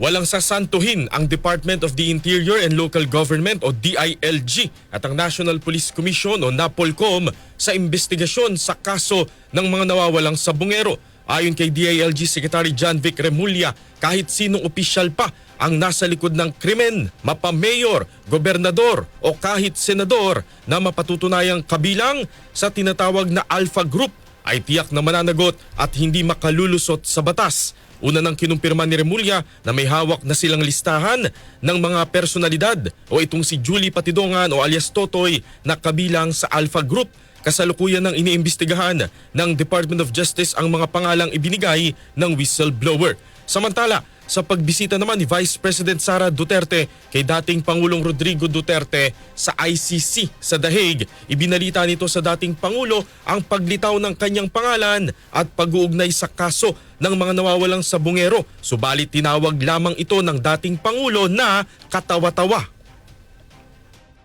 Walang sasantuhin ang Department of the Interior and Local Government o DILG at ang National Police Commission o NAPOLCOM sa investigasyon sa kaso ng mga nawawalang sabungero. Ayon kay DILG Secretary John Vic Remulla, kahit sinong opisyal pa ang nasa likod ng krimen, mapamayor, gobernador o kahit senador na mapatutunayang kabilang sa tinatawag na Alpha Group ay tiyak na mananagot at hindi makalulusot sa batas. Una nang kinumpirma ni Remulla na may hawak na silang listahan ng mga personalidad o itong si Julie Patidongan o alias Totoy na kabilang sa Alpha Group. Kasalukuyan ng iniimbestigahan ng Department of Justice ang mga pangalang ibinigay ng whistleblower. Samantala, sa pagbisita naman ni Vice President Sara Duterte kay dating Pangulong Rodrigo Duterte sa ICC sa The Hague, ibinalita nito sa dating Pangulo ang paglitaw ng kanyang pangalan at pag-uugnay sa kaso ng mga nawawalang sabungero. Subalit tinawag lamang ito ng dating Pangulo na katawa-tawa.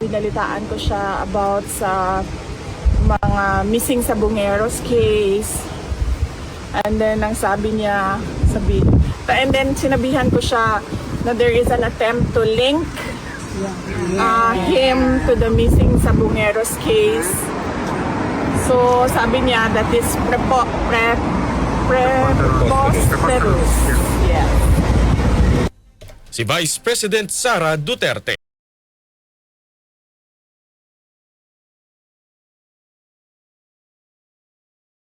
Binalitaan ko siya about sa mga missing sa Bungeros case. And then, ang sabi niya, sabi, and then sinabihan ko siya na there is an attempt to link uh, him to the missing sa Bungeros case. So, sabi niya that is prepo, pre, preposterous. Yeah. Si Vice President Sara Duterte.